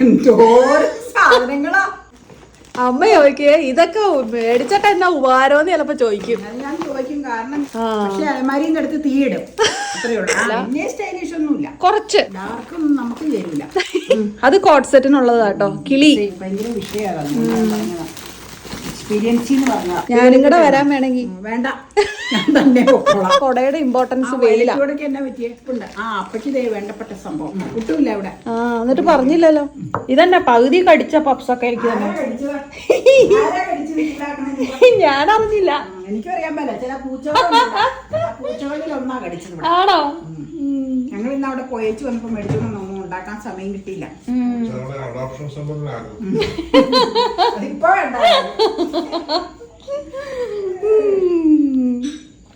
എന്തോ സാധനങ്ങളാ. അമ്മ ചോദിക്കുക ഇതൊക്കെ മേടിച്ചിട്ട് എന്നാ ഉപകാരമെന്ന് ചിലപ്പോ ചോദിക്കും. അത് ഞാൻ ചോദിക്കും കാരണം. പക്ഷെ അലമാരിന്റെ അടുത്ത് തീയിടും. കുറച്ച്. നമുക്ക് അത് കോട്ട് സെറ്റിനുള്ളതാ കേട്ടോ കിളി ഭയങ്കര വിഷയമാണ് എക്സ്പീരിയൻസ് എന്ന് പറഞ്ഞാ ഞാനും കൂടെ വരാൻ വേണമെങ്കിൽ വേണ്ട. ഞാൻ തന്നെ കൊടയുടെ ഇമ്പോർട്ടൻസ് ആ, അപ്പച്ചി വേണ്ടപ്പെട്ട സംഭവം. കിട്ടൂല ഇവിടെ ആ എന്നിട്ട് പറഞ്ഞില്ലല്ലോ. ഇതന്നെ പകുതി കടിച്ച പപ്സ് ഒക്കെ എനിക്ക് തന്നെ. ഞാൻ അറിഞ്ഞില്ല എനിക്കറിയാൻ പറ്റില്ല ചില പൂച്ചകളുണ്ട് ആ പൂച്ചകളിൽ ഒന്നാ കടിച്ചത് ആണോ? ഞങ്ങൾ ഇന്ന് അവിടെ പോയച്ചു വന്നപ്പോ മേടിച്ചൊന്നും ഉണ്ടാക്കാൻ സമയം കിട്ടിയില്ല. അതിപ്പോ വേണ്ട.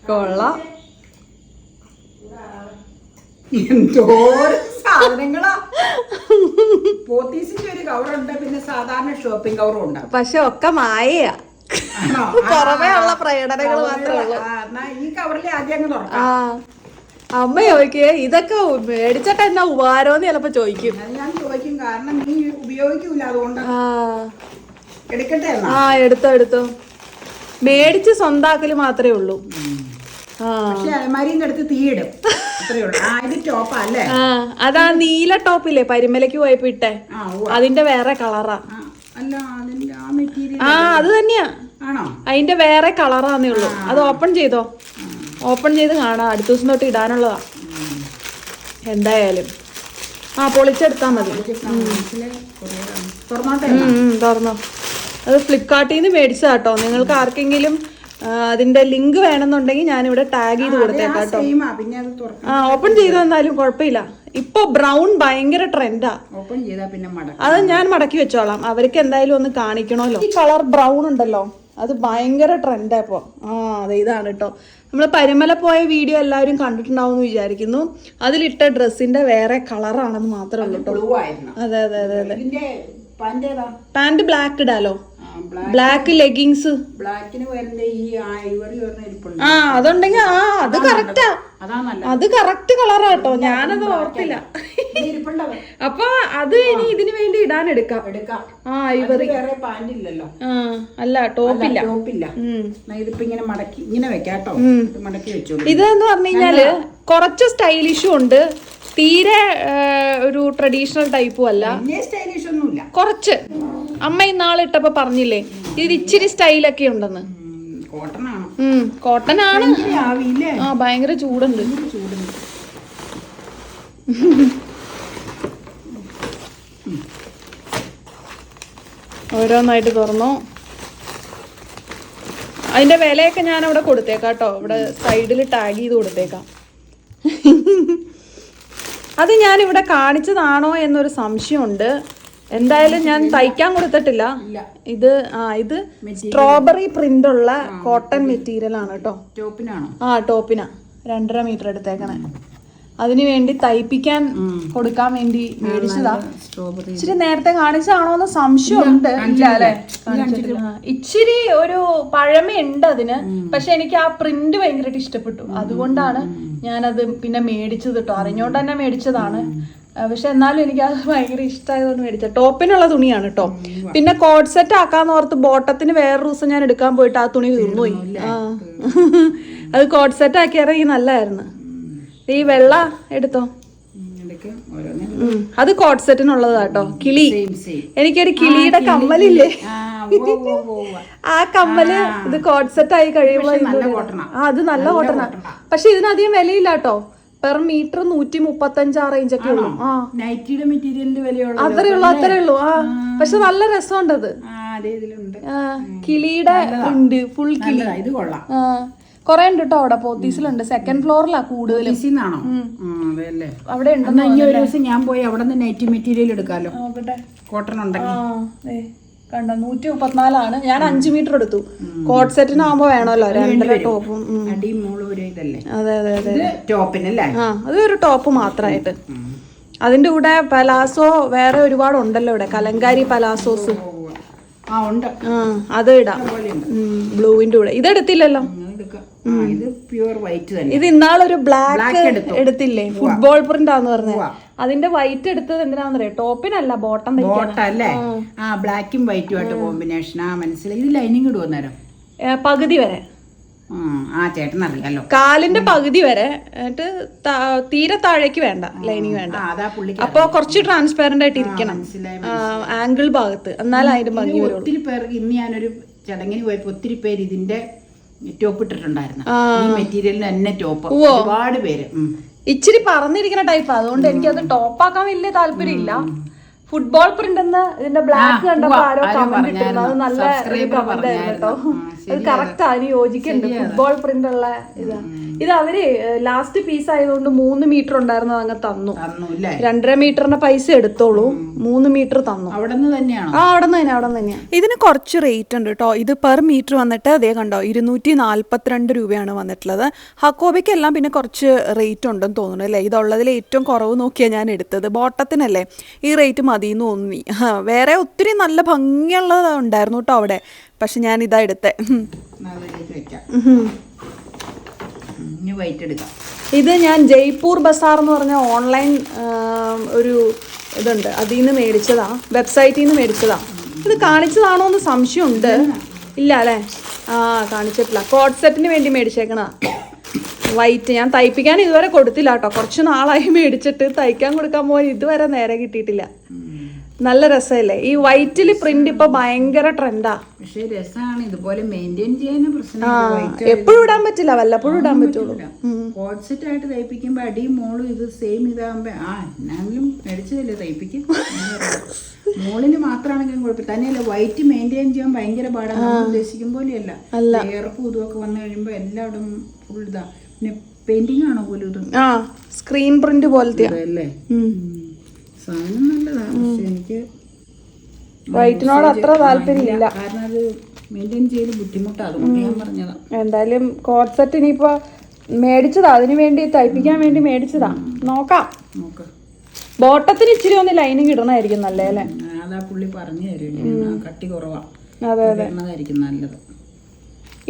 കൊള്ളാം. എന്തോ സാധനങ്ങളാ. പോത്തീസിന്റെ ഒരു കവറുണ്ട് പിന്നെ സാധാരണ ഷോപ്പിംഗ് കവറും ഉണ്ട്. പക്ഷെ ഒക്കെ മായയാ. പുറമേ ഉള്ള പ്രകടനങ്ങൾ മാത്രമേ ഉള്ളൂ. ഈ കവറിൽ ആദ്യം അങ്ങ് ആ. തുറക്കാം അമ്മ ചോദിക്കേ ഇതൊക്കെ മേടിച്ചിട്ട് എന്നാ ഉപകാരമെന്ന് ചിലപ്പോ ചോദിക്കും. ഞാൻ ചോദിക്കും. കാരണം നീ ഉപയോഗിക്കൂല അതുകൊണ്ട്. ആ. എടുക്കട്ടെ ആ എടുത്തോ എടുത്തോ. മേടിച്ച് സ്വന്താക്കൽ മാത്രമേ ഉള്ളൂ. ആ. പക്ഷെ അലമാരിന്റെ അടുത്ത് തീയിടും. അതാ നീല ടോപ്പില്ലേ പരിമലക്ക് പോയപ്പോ ഇട്ടെ. അതിന്റെ വേറെ കളറാ. ആ, അത് തന്നെയാ. അതിന്റെ വേറെ കളറാന്നേ ഉള്ളൂ. അത് ഓപ്പൺ ചെയ്തോ? ഓപ്പൺ ചെയ്ത് കാണാം. അടുത്ത ദിവസം തൊട്ട് ഇടാനുള്ളതാ. എന്തായാലും. ആ പൊളിച്ചെടുത്താ മതി. തുറന്നോ. അത് ഫ്ലിപ്കാർട്ടിൽ നിന്ന് മേടിച്ചതാ കേട്ടോ നിങ്ങൾക്ക് ആർക്കെങ്കിലും അതിന്റെ ലിങ്ക് വേണമെന്നുണ്ടെങ്കിൽ ഞാനിവിടെ ടാഗ് ചെയ്ത് കൊടുത്തേക്കാം കേട്ടോ. ആ. ഓപ്പൺ ചെയ്തു തന്നാലും കുഴപ്പമില്ല. ഇപ്പൊ ബ്രൗൺ ഭയങ്കര ട്രെൻഡാ. ഓപ്പൺ ചെയ്താ പിന്നെ അത് ഞാൻ മടക്കി വെച്ചോളാം. അവർക്ക് എന്തായാലും ഒന്ന് കാണിക്കണമല്ലോ. ഈ കളർ ബ്രൗൺ ഉണ്ടല്ലോ. അത് ഭയങ്കര ട്രെൻഡാണ് ഇപ്പോൾ ആ അതെ ഇതാണ് കേട്ടോ നമ്മൾ പരിമല പോയ വീഡിയോ എല്ലാവരും കണ്ടിട്ടുണ്ടാവും എന്ന് വിചാരിക്കുന്നു. അതിലിട്ട ഡ്രസ്സിന്റെ വേറെ കളറാണെന്ന് മാത്രമേ ഉള്ളൂ കേട്ടോ അതെ അതെ അതെ അതെ. പാന്റ് ബ്ലാക്ക് ഇടാലോ. ബ്ലാക്ക് ലെഗിങ്സ് ബ്ലാക്കിന് വരുന്ന ഈ ഐവറി ഇരിപ്പുണ്ട് ആ അതുണ്ടെങ്കിൽ ആ അത് കറക്റ്റാ അതാ കറക്റ്റ് കളറാ കേട്ടോ. ഞാനത് ഓർത്തില്ല. അപ്പൊ അത് ഇനി ഇതിനു വേണ്ടി ഇടാൻ എടുക്കാം. ആ ഐവറി വേറെ പാന്റ് ഇല്ലല്ലോ. ആ അല്ല ടോപ്പില്ല ടോപ്പില്ല ഇതിപ്പോ ഇങ്ങനെ മടക്കി ഇങ്ങനെ വെക്കാട്ടോ മടക്കി ഇതെന്ന് പറഞ്ഞു കഴിഞ്ഞാൽ കുറച്ച് സ്റ്റൈലിഷും ഉണ്ട്. തീരെ ഒരു ട്രഡീഷണൽ ടൈപ്പും അല്ല. സ്റ്റൈലിഷ് ഒന്നുമില്ല. കുറച്ച്. അമ്മ ഇന്നാളെ ഇട്ടപ്പോ പറഞ്ഞില്ലേ? ഇത് ഇച്ചിരി സ്റ്റൈലൊക്കെ ഉണ്ടെന്ന്. കോട്ടൺ ആണ് ആ ഭയങ്കര ചൂടുണ്ട്. ചൂടുണ്ട്. ഓരോന്നായിട്ട് തുറന്നു. അതിന്റെ വിലയൊക്കെ ഞാൻ അവിടെ കൊടുത്തേക്കാം കേട്ടോ ഇവിടെ സൈഡിൽ ടാഗ് ചെയ്ത് കൊടുത്തേക്കാം. അത് ഞാൻ ഇവിടെ കാണിച്ചതാണോ എന്നൊരു സംശയമുണ്ട്. എന്തായാലും ഞാൻ തയ്ക്കാൻ കൊടുത്തിട്ടില്ല. ഇത് ആ ഇത് സ്ട്രോബെറി പ്രിന്റ് ഉള്ള കോട്ടൺ മെറ്റീരിയൽ ആണ് കേട്ടോ ആ ടോപ്പിനാ. രണ്ടര മീറ്റർ എടുത്തേക്കണേ. അതിനു വേണ്ടി തയ്പ്പിക്കാൻ കൊടുക്കാൻ വേണ്ടി മേടിച്ചതാ. സ്ട്രോബെറി ഇച്ചിരി നേരത്തെ കാണിച്ചതാണോ എന്ന് സംശയമുണ്ട് ഇല്ല അല്ലെ? ഇച്ചിരി ഒരു പഴമയുണ്ട് അതിന്. പക്ഷെ എനിക്ക് ആ പ്രിന്റ് ഭയങ്കരമായിട്ട് ഇഷ്ടപ്പെട്ടു. അതുകൊണ്ടാണ് ഞാനത് പിന്നെ മേടിച്ചത് കേട്ടോ അറിഞ്ഞോണ്ട് തന്നെ മേടിച്ചതാണ്. പക്ഷെ എന്നാലും എനിക്ക് അത് ഭയങ്കര ഇഷ്ടമായതുകൊണ്ട് മേടിച്ച ടോപ്പിനുള്ള തുണിയാണ് കേട്ടോ പിന്നെ കോഡ് സെറ്റ് ആക്കാന്ന് ഓർത്ത് ബോട്ടത്തിന് വേറെ ദിവസം ഞാൻ എടുക്കാൻ പോയിട്ട് ആ തുണി തീർന്നുപോയി അത് കോഡ് സെറ്റ് ആക്കിയാണെങ്കിൽ നല്ലായിരുന്നു. ഈ വെള്ള എടുത്തോ? അത് കോട്ട് സെറ്റിനുള്ളതാ കേട്ടോ കിളി. എനിക്കൊരു കിളിയുടെ കമ്മലില്ലേ? ആ കമ്മൽ ഇത് കോട്ട് സെറ്റ് ആയി കഴിയുമ്പോൾ അത് നല്ല കോട്ടണ പക്ഷെ ഇതിനധികം വിലയില്ല കേട്ടോ പെർ മീറ്റർ നൂറ്റി മുപ്പത്തഞ്ച് ആ റേഞ്ച് ഒക്കെ ഉള്ളു. ആ. നൈറ്റിയുടെ മെറ്റീരിയലിന്റെ വിലയുള്ളൂ അത്രേ ഉള്ളൂ അത്രേ ഉള്ളൂ. ആ. പക്ഷെ നല്ല രസമുണ്ട് അത്. കിളിയുടെ ഉണ്ട് ഫുൾ കിളി. ഇത് കൊള്ളാം. കൊറേ ഉണ്ട് കേട്ടോ അവിടെ പോത്തീസിലുണ്ട്. സെക്കൻഡ് ഫ്ലോറിലാ അല്ലേ അവിടെ ഉണ്ട് ഒരു ദിവസം ഞാൻ പോയി അവിടെ നിന്ന് നൈറ്റി മെറ്റീരിയൽ എടുക്കാലോ കോട്ടൺ ഉണ്ടെങ്കിൽ കണ്ടോ നൂറ്റി മുപ്പത്തിനാലാണ് ഞാൻ അഞ്ച് മീറ്റർ എടുത്തു. കോട്ട് സെറ്റിനാകുമ്പോ വേണമല്ലോ രണ്ടര ടോപ്പും അതെ അതെ അതെ. ടോപ്പിനല്ലേ? ആ അത് ഒരു ടോപ്പ് മാത്രമായിട്ട്. അതിന്റെ കൂടെ പലാസോ വേറെ ഒരുപാട് ഉണ്ടല്ലോ ഇവിടെ. കലങ്കാരി പലാസോസ്. അത് ഇടാം. ബ്ലൂവിന്റെ കൂടെ. ഇതെടുത്തില്ലല്ലോ ഇത് ഇന്നാളൊരു ബ്ലാക്ക്. എടുത്തില്ലേ? ഫുട്ബോൾ പ്രിന്റ് ആന്ന് പറഞ്ഞത് അതിന്റെ വൈറ്റ് എടുത്തത് എന്തിനാണെന്നറിയോ? ടോപ്പിനല്ല ബോട്ടം അല്ലേ? ആ. ബ്ലാക്കും വൈറ്റും ആയിട്ട് കോമ്പിനേഷൻ ആ മനസ്സിലായി. ഇത് ലൈനിങ് ഇടുവോ നേരം പകുതി വരെ. ആ, ചേട്ടൻ അറിയാലോ. കാലിന്റെ പകുതി വരെ. എന്നിട്ട് തീരെ താഴേക്ക് വേണ്ട ലൈനിങ് വേണ്ട. അപ്പൊ കുറച്ച് ട്രാൻസ്പെറന്റ് ആയിട്ട് ഇരിക്കണം. ആംഗിൾ ഭാഗത്ത്. എന്നാലും അതിന്റെ ഭംഗി ഒത്തിരി പേർക്ക് ഇന്ന് ഞാനൊരു ചടങ്ങിന് പോയപ്പോ ഒത്തിരി പേര് ഇതിന്റെ ടോപ്പ് ഇട്ടിട്ടുണ്ടായിരുന്നു. ഈ മെറ്റീരിയലിന് തന്നെ ടോപ്പ്. ഒരുപാട് പേര്. ഇച്ചിരി പറഞ്ഞിരിക്കുന്ന ടൈപ്പ് അതുകൊണ്ട് എനിക്ക് എനിക്കത് ടോപ്പാക്കാൻ വലിയ താല്പര്യമില്ല. ഫുട്ബോൾ പ്രിന്റ് എന്ന് ഇതിന്റെ ബ്ലാക്ക് കണ്ടപ്പോ ആരോ കമന്റ് ഇട്ടിരുന്നു. അത് നല്ല കമന്റ് ആയിരുന്നു കേട്ടോ. അത് കറക്റ്റ് അതിന് യോജിക്കുന്നുണ്ട് ഫുട്ബോൾ പ്രിന്റ് ഉള്ള ഇതാ. ഇത് അവർ ലാസ്റ്റ് പീസ് ആയതുകൊണ്ട് മൂന്ന് മീറ്റർ ഉണ്ടായിരുന്നു അങ്ങ് തന്നു. രണ്ടര മീറ്ററിന്റെ പൈസ എടുത്തോളൂ. മൂന്ന് മീറ്റർ തന്നു. അവിടെ നിന്ന് തന്നെയാണോ? ആ അവിടെ നിന്ന് തന്നെ അവിടെ നിന്ന് തന്നെയാ. ഇതിന് കുറച്ച് റേറ്റ് ഉണ്ട് കേട്ടോ ഇത് പെർ മീറ്റർ വന്നിട്ട് അതേ കണ്ടോ ഇരുന്നൂറ്റി നാല്പത്തിരണ്ട് രൂപയാണ് വന്നിട്ടുള്ളത്. ഹക്കോബയ്ക്കെല്ലാം പിന്നെ കുറച്ച് റേറ്റ് ഉണ്ടെന്ന് തോന്നുന്നു അല്ലേ? ഇതുള്ളതിൽ ഏറ്റവും കുറവ് നോക്കിയാണ് ഞാൻ എടുത്തത്. ബോട്ടത്തിനല്ലേ ഈ റേറ്റ് മതി എന്ന് തോന്നി. ആ, വേറെ ഒത്തിരി നല്ല ഭംഗിയുള്ളത് ഉണ്ടായിരുന്നു കേട്ടോ അവിടെ. പക്ഷെ ഞാൻ ഇതാ എടുത്തേ. ഇത് ഞാൻ ജയ്പൂർ ബസാർ എന്ന് പറഞ്ഞ ഓൺലൈൻ ഒരു ഇതുണ്ട്. അതിൽ നിന്ന് മേടിച്ചതാ. വെബ്സൈറ്റിൽ നിന്ന് മേടിച്ചതാ. ഇത് കാണിച്ചതാണോ എന്ന് സംശയമുണ്ട്. ഇല്ല. അല്ലേ? ആ കാണിച്ചിട്ടില്ല. കോഡ് സെറ്റിന് വേണ്ടി മേടിച്ചേക്കണ വൈറ്റ് ഞാൻ തയ്പ്പിക്കാൻ ഇതുവരെ കൊടുത്തില്ല കേട്ടോ. കുറച്ച് നാളായി മേടിച്ചിട്ട് തയ്ക്കാൻ കൊടുക്കാൻ പോയി ഇതുവരെ നേരെ കിട്ടിയിട്ടില്ല. നല്ല രസമല്ലേ? ഈ വൈറ്റിൽ പ്രിന്റ് ഇപ്പൊ ഭയങ്കര ട്രെൻഡാ പക്ഷേ രസമാണ് ഇതുപോലെ മെയിന്റെയിൻ ചെയ്യുന്ന പ്രശ്നം എപ്പോഴും ഇടാൻ പറ്റില്ല. വല്ലപ്പോഴും ഇടാൻ പറ്റുള്ളൂ. കോഡ് സെറ്റ് ആയിട്ട് തയ്പ്പിക്കുമ്പോ അടിയും മോളും ഇത് സെയിം ഇതാകുമ്പോ ആ എന്നാലും മേടിച്ചതല്ലേ തയ്പ്പിക്കും മോളിന് മാത്രമാണെങ്കിലും കുഴപ്പമില്ല. തന്നെയല്ല വൈറ്റ് മെയിന്റെയിൻ ചെയ്യാൻ ഭയങ്കര പാടാണ് ഉദ്ദേശിക്കും പോലെയല്ല. വേർപ്പും ഇതുമൊക്കെ വന്നു കഴിയുമ്പോ എല്ലായിടും ഫുൾ ഇതാ. പിന്നെ പെയിന്റിംഗ് ആണോ പോലും ഇത്? സ്ക്രീൻ പ്രിന്റ് പോലത്തെ അല്ലേ. സാധനം നല്ലതാണ്. പക്ഷെ എനിക്ക് വൈറ്റിനോട് അത്ര താല്പര്യമില്ല. കാരണം അത് മെയിന്റെയിൻ ചെയ്ത് ബുദ്ധിമുട്ടാണ്. അതുകൊണ്ട് ഞാൻ പറഞ്ഞതാ. എന്തായാലും കോഡ് സെറ്റ് ഇനിയിപ്പോ മേടിച്ചതാ. അതിനു വേണ്ടി തയ്പ്പിക്കാൻ വേണ്ടി മേടിച്ചതാ. നോക്കാം. നോക്കാം. ബോട്ടത്തിന് ഇച്ചിരി ഒന്ന് ലൈനിങ് ഇടണമായിരിക്കും നല്ലേ അല്ലേ? അതാ പുള്ളി പറഞ്ഞു തരും. കട്ടി കുറവാ. അതെ ഇടുന്നതായിരിക്കും നല്ലത്.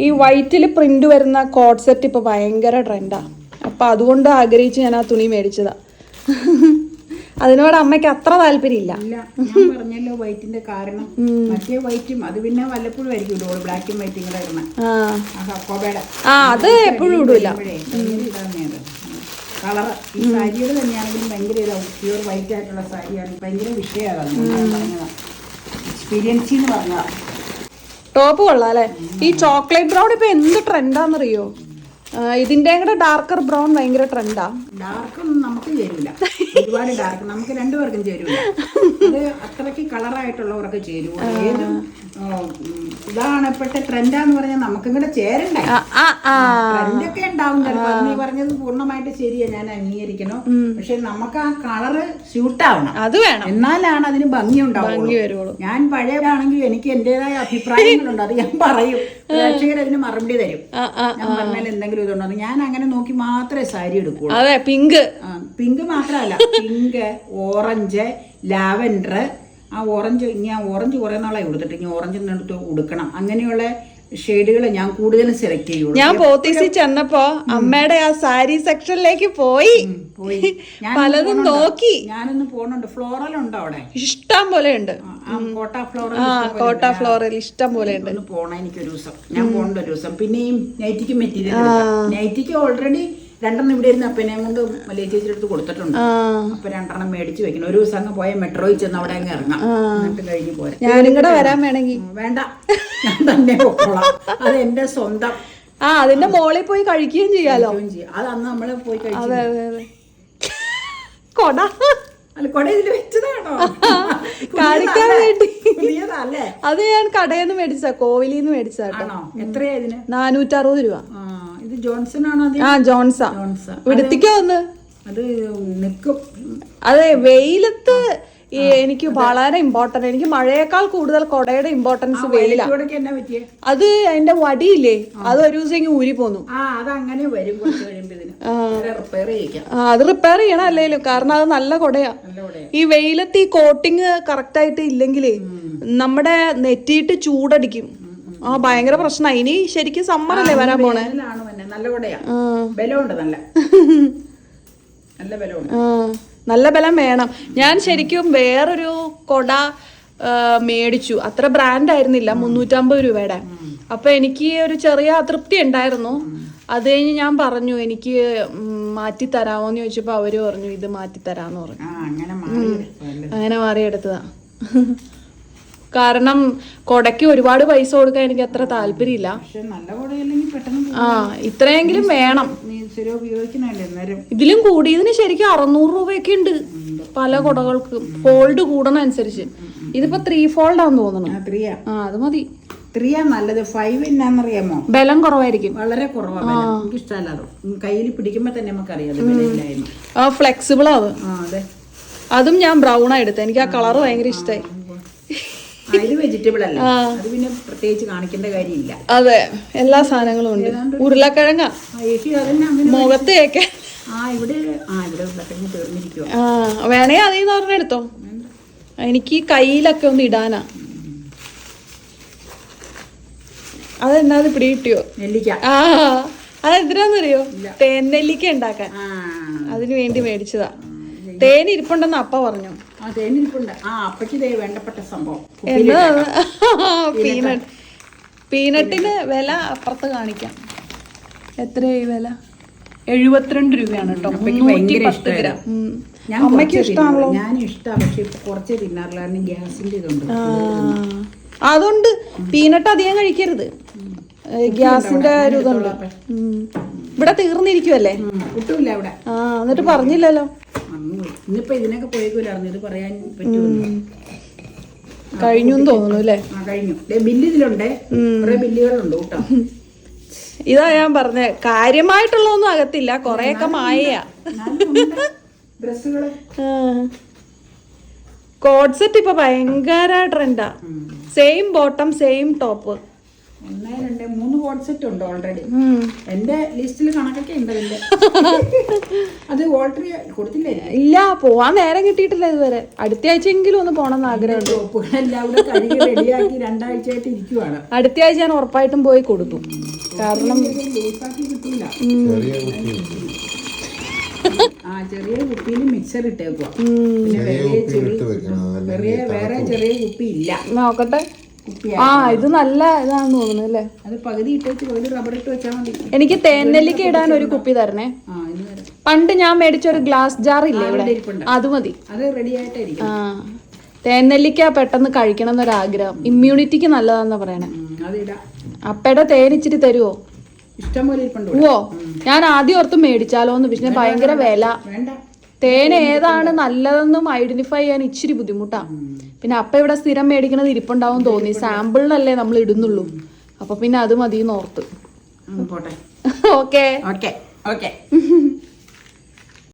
ഈ വൈറ്റിൽ പ്രിന്റ് വരുന്ന കോഡ് സെറ്റ് ഇപ്പൊ ഭയങ്കര ട്രെൻഡാ. അപ്പൊ അതുകൊണ്ട് ആഗ്രഹിച്ച് ഞാൻ ആ തുണി മേടിച്ചതാ. അതിനോട് അമ്മയ്ക്ക് അത്ര താല്പര്യമില്ല. ഇല്ല ഞാൻ പറഞ്ഞല്ലോ വൈറ്റിന്റെ കാരണം. മറ്റേ വൈറ്റും അത് പിന്നെ വല്ലപ്പോഴും ആയിരിക്കും ഇടുള്ളൂ ബ്ലാക്കും വൈറ്റും കൂടെ ഇടണം. ആ. അത് എപ്പോഴും ഇടൂല. കളറ് ഈ സാരിയുടെ തന്നെയാണെങ്കിലും ഭയങ്കര പ്യൂർ വൈറ്റ് ആയിട്ടുള്ള സാരിയാണ്. ഭയങ്കര വിഷയമാണ്. എക്സ്പീരിയൻസ് എന്ന് പറഞ്ഞതാ. ടോപ്പ് കൊള്ളാം അല്ലേ ഈ ചോക്ലേറ്റ് ബ്രൗൺ ഇപ്പൊ എന്ത് ട്രെൻഡാന്നറിയോ ഇതിന്റെ കൂടെ ഡാർക്കർ ബ്രൗൺ ഭയങ്കര ട്രെൻഡാ ഡാർക്കൊന്നും നമുക്ക് ചേരൂല ഒരുപാട് ഡാർക്ക് നമുക്ക് രണ്ടുപേർക്കും ചേരൂല അത് അത്രയ്ക്ക് കളറായിട്ടുള്ളവർക്ക് ചേരൂ ഏതും ഇതാണ് ഇപ്പോഴത്തെ ട്രെൻഡാന്ന് പറഞ്ഞാൽ നമുക്കും കൂടെ ചേരണ്ടേ? ട്രെൻഡൊക്കെ ഉണ്ടാവും ചിലപ്പോൾ നീ പറഞ്ഞത് പൂർണമായിട്ട് ശരിയാ. ഞാൻ അംഗീകരിക്കണം പക്ഷെ നമുക്ക് ആ കളറ് സ്യൂട്ടാവണം അത് വേണം. എന്നാലാണ് അതിന് ഭംഗി ഉണ്ടാവുള്ളൂ. ഞാൻ പഴയതാണെങ്കിൽ എനിക്ക് എന്റേതായ അഭിപ്രായങ്ങളുണ്ട്. അത് ഞാൻ പറയും. പ്രേക്ഷകർ അതിന് മറുപടി തരും. ഞാൻ പറഞ്ഞാൽ എന്തെങ്കിലും ഇതുണ്ടോ? ഞാൻ അങ്ങനെ നോക്കി മാത്രമേ സാരി എടുക്കുള്ളൂ. അതെ പിങ്ക്. ആ, പിങ്ക് മാത്രമല്ല പിങ്ക് ഓറഞ്ച് ലാവൻഡർ. ആ ഓറഞ്ച് ഇനി ആ ഓറഞ്ച് കുറേ നാളായി കൊടുത്തിട്ട് ഇനി ഓറഞ്ച് എടുത്ത് കൊടുക്കണം അങ്ങനെയുള്ള ഷെയ്ഡുകൾ ഞാൻ കൂടുതലും സെലക്ട് ചെയ്യുള്ളൂ. ഞാൻ പോത്തീസിൽ ചെന്നപ്പോ അമ്മയുടെ ആ സാരി സെക്ഷനിലേക്ക് പോയി. പലതും നോക്കി. ഞാനൊന്ന് പോണുണ്ട്. ഫ്ലോറൽ ഉണ്ടോ അവിടെ. ഇഷ്ടം പോലെ ഉണ്ട്. കോട്ട ഫ്ലോറൽ ആ കോട്ട ഫ്ലോറൽ ഇഷ്ടം പോലെ ഉണ്ട്. പോണ എനിക്ക് ഒരു ദിവസം. ഞാൻ പോകണ്ട ഒരു ദിവസം. പിന്നെയും ഈ നൈറ്റിക്ക് മെറ്റീരിയൽ നൈറ്റിക്ക് ഓൾറെഡി രണ്ടെണ്ണം ഇവിടെ ഇരുന്ന് അപ്പനെയും കൊണ്ട് മലയ ചേച്ചിയുടെ അടുത്ത് കൊടുത്തിട്ടുണ്ട്. അപ്പൊ രണ്ടെണ്ണം മേടിച്ച് വെക്കണം. ഒരു ദിവസം അങ്ങ് പോയ മെട്രോയിൽ ചെന്ന് അവിടെ അങ്ങ് ഇറങ്ങാം. എന്നിട്ട് കഴിഞ്ഞ് പോരാ. ഞാനും കൂടെ വരാൻ വേണമെങ്കിൽ വേണ്ട. ഞാൻ തന്നെ പൊക്കോളാം. അത് എന്റെ സ്വന്തം ആ അതിന്റെ മോളിൽ പോയി കഴിക്കുകയും ചെയ്യാലോ? അത് അന്ന് നമ്മൾ പോയി അതെ അതെ അതെ. കൊട. കാണിക്കാൻ? വേണ്ടി. അത് ഞാൻ കടയിൽ നിന്ന് മേടിച്ച കോവിലിൽ നിന്ന് മേടിച്ച എത്രയാ ഇതിന്? നാനൂറ്ററുപത് രൂപ. ഇത് ജോൺസൺ ആണോ ആ ജോൺസാ. ഒന്ന്. അത് അതെ വെയിലത്ത് ഈ എനിക്ക് വളരെ ഇമ്പോർട്ടന്റ് എനിക്ക് മഴയേക്കാൾ കൂടുതൽ കൊടയുടെ ഇമ്പോർട്ടൻസ് വെയിലാണ് അത് അതിന്റെ വടിയില്ലേ അത് ഒരു ദിവസം ഇങ്ങനെ ഊരി പോന്നു. അത് റിപ്പയർ ചെയ്യണം അല്ലേലും. കാരണം അത് നല്ല കൊടയാ. ഈ വെയിലത്ത് ഈ കോട്ടിങ് കറക്റ്റ് ആയിട്ട് ഇല്ലെങ്കിലേ നമ്മുടെ നെറ്റിയിട്ട് ചൂടടിക്കും. ആ ഭയങ്കര പ്രശ്നമായി ഇനി ശരിക്കും സമ്മർ അല്ലേ വരാൻ പോണേ? നല്ല കൊടയാ. ആ. ബലമുണ്ട് നല്ല. നല്ല ബലമുണ്ട്. നല്ല ബലം വേണം. ഞാൻ ശരിക്കും വേറൊരു കൊട മേടിച്ചു. അത്ര ബ്രാൻഡ് ആയിരുന്നില്ല മുന്നൂറ്റമ്പത് രൂപയുടെ. അപ്പൊ എനിക്ക് ഒരു ചെറിയ അതൃപ്തി ഉണ്ടായിരുന്നു. അത് കഴിഞ്ഞ് ഞാൻ പറഞ്ഞു എനിക്ക് മാറ്റി തരാമോന്ന് ചോദിച്ചപ്പോ അവർ പറഞ്ഞു ഇത് മാറ്റി തരാന്ന് പറഞ്ഞു. ആ അങ്ങനെ മാറി അങ്ങനെ മാറിയെടുത്തതാ കാരണം കൊടയ്ക്ക് ഒരുപാട് പൈസ കൊടുക്കാൻ എനിക്ക് അത്ര താല്പര്യമില്ല. ആ ഇത്രയെങ്കിലും വേണം. ഇതിലും കൂടിയതിന് ശരിക്കും അറുന്നൂറ് രൂപയൊക്കെ ഉണ്ട് പല കുടകൾക്ക്. ഫോൾഡ് കൂടണ അനുസരിച്ച് ഇതിപ്പോ ത്രീ ഫോൾഡ് ആന്ന് തോന്നുന്നു. ആ അത് മതി. ത്രീയാ നല്ലത്. ഫൈവ് എന്നാന്നറിയാമോ ബലം കുറവായിരിക്കും. വളരെ കുറവാണ് എനിക്ക് ഇഷ്ടമല്ല കയ്യിൽ പിടിക്കുമ്പോ തന്നെ നമുക്കറിയാം ഫ്ലെക്സിബിൾ ആവും അതെ. ഞാൻ ബ്രൗൺ ആ എടുത്തത്. എനിക്ക് ആ കളർ ഭയങ്കര ഇഷ്ടമായി ഇത് വെജിറ്റബിൾ അല്ല. അത് പിന്നെ പ്രത്യേകിച്ച് കാണിക്കേണ്ട കാര്യമില്ല. അതെ എല്ലാ സാധനങ്ങളും ഉണ്ട്. ഉരുളക്കിഴങ്ങ. ആ ഏച്ചി അതന്നെ അങ്ങനെ മുഖത്ത് തേക്കാൻ ആ ഇവിടെ ആ ഇവിടെ ഉരുളക്കിഴങ്ങ് തീർന്നിരിക്കുക വേണേ അതിൽ നിന്ന് പറഞ്ഞ എടുത്തോ എനിക്ക് കയ്യിലൊക്കെ ഒന്ന് ഇടാനാ. അതെന്നാ അത് പിടി കിട്ടിയോ? നെല്ലിക്ക. ആ അതെന്തിനാന്നറിയോ? തേൻ നെല്ലിക്ക ഉണ്ടാക്കാൻ. അതിന് വേണ്ടി മേടിച്ചതാ. തേൻ ഇരിപ്പുണ്ടെന്ന് അപ്പ പറഞ്ഞു. ആ തേനിരിപ്പുണ്ട്. ആ അപ്പയ്ക്ക് ദേ വേണ്ടപ്പെട്ട സംഭവം. എന്താ പീനട്ട്. പീനട്ടിന് വില അപ്പുറത്ത് കാണിക്കാം. എത്രയായി വില? എഴുപത്തിരണ്ട് രൂപയാണ് കേട്ടോ അപ്പയ്ക്ക് മുന്നൂറ്റി ഭയങ്കര പത്ത് ഗ്രാം. ഉം. ഞാൻ അമ്മയ്ക്ക് ഇഷ്ടമാണല്ലോ. ഞാൻ ഇഷ്ടമാണ് പക്ഷെ ഇപ്പൊ കുറച്ചേ തിന്നാറില്ല കാരണം ഗ്യാസിന്റെ ഇതുണ്ട്. ആ, അതുകൊണ്ട് പീനട്ട് അധികം കഴിക്കരുത്. ഏ, ഗ്യാസിന്റെ ഒരു ഇതുണ്ട്. ഉം. ഇവിടെ തീർന്നിരിക്കുവല്ലേ? അവിടെ ആ എന്നിട്ട് പറഞ്ഞില്ലല്ലോ. ഇന്നിപ്പോ ഇതിനൊക്കെ പോയേക്കൂലായിരുന്നു ഇത് പറയാൻ പറ്റുമോ? കഴിഞ്ഞു തോന്നുന്നു അല്ലേ? ആ കഴിഞ്ഞു. ബില്ല് ഇതിലുണ്ടേ കുറെ ബില്ലുകളുണ്ട് കേട്ടോ. ഇതാ ഞാൻ പറഞ്ഞ കാര്യമായിട്ടുള്ളതൊന്നും അകത്തില്ല. കൊറേയൊക്കെ മായയാ. കോഡ്സെറ്റ് കോഡ് സെറ്റ് ഇപ്പൊ ഭയങ്കര ട്രെൻഡാ. സെയിം ബോട്ടം സെയിം ടോപ്പ് ഒന്ന് രണ്ട് മൂന്ന് കോഡ് സെറ്റ് ഉണ്ട് ഓൾറെഡി എന്റെ ലിസ്റ്റിൽ കണക്കൊക്കെ ഉണ്ട് അതിന്റെ അത് ഓൾറെഡി കൊടുത്തില്ലേ? ഇല്ല പോവാൻ നേരം കിട്ടിയിട്ടില്ല ഇതുവരെ. അടുത്ത ആഴ്ചയെങ്കിലും ഒന്ന് പോകണം ആഗ്രഹമുണ്ട് ടോപ്പുകളെല്ലാം കൂടെ കഴുകി റെഡിയാക്കി രണ്ടാഴ്ചയായിട്ട് ഇരിക്കുവാണ്. അടുത്ത ആഴ്ച ഞാൻ ഉറപ്പായിട്ടും പോയി കൊടുക്കും. കാരണം കുപ്പി ആ ചെറിയ കുപ്പിയിൽ മിക്സർ ഇട്ടേക്കുക വേറെ ചെറിയ കുപ്പി ഇല്ല നോക്കട്ടെ. ആ ഇത് നല്ല ഇതാണെന്ന് തോന്നുന്നു അല്ലേ? അത് പകുതി ഇട്ട് പകുതി റബ്ബർ ഇട്ട് വെച്ചാൽ മതി. എനിക്ക് തേനെല്ലിക്ക് ഇടാൻ ഒരു കുപ്പി തരണേ. പണ്ട് ഞാൻ മേടിച്ച ഒരു ഗ്ലാസ് ജാർ ഇല്ലേ ഇവിടെ? അത് മതി. അത് റെഡി ആയിട്ടായിരിക്കും ആ. തേനെല്ലിക്ക പെട്ടെന്ന് കഴിക്കണം എന്നൊരാഗ്രഹം ഇമ്മ്യൂണിറ്റിക്ക് നല്ലതാണെന്നാ പറയണേ. അപ്പയുടെ തേൻ ഇച്ചിരി തരുവോ? ഇഷ്ടം പോലെ ഇരിപ്പുണ്ട് ഓ ഞാൻ ആദ്യം ഓർത്ത് മേടിച്ചാലോന്ന് പിന്നെ ഭയങ്കര വില. വേണ്ട. തേൻ ഏതാണ് നല്ലതെന്നും ഐഡന്റിഫൈ ചെയ്യാൻ ഇച്ചിരി ബുദ്ധിമുട്ടാണ് പിന്നെ അപ്പ ഇവിടെ സ്ഥിരം മേടിക്കണത് ഇരിപ്പുണ്ടാവും തോന്നി. സാമ്പിളിനല്ലേ നമ്മൾ ഇടുന്നുള്ളൂ. അപ്പൊ പിന്നെ അത് മതി നോർത്ത് പോട്ടെ. ഓക്കേ. Okay okay.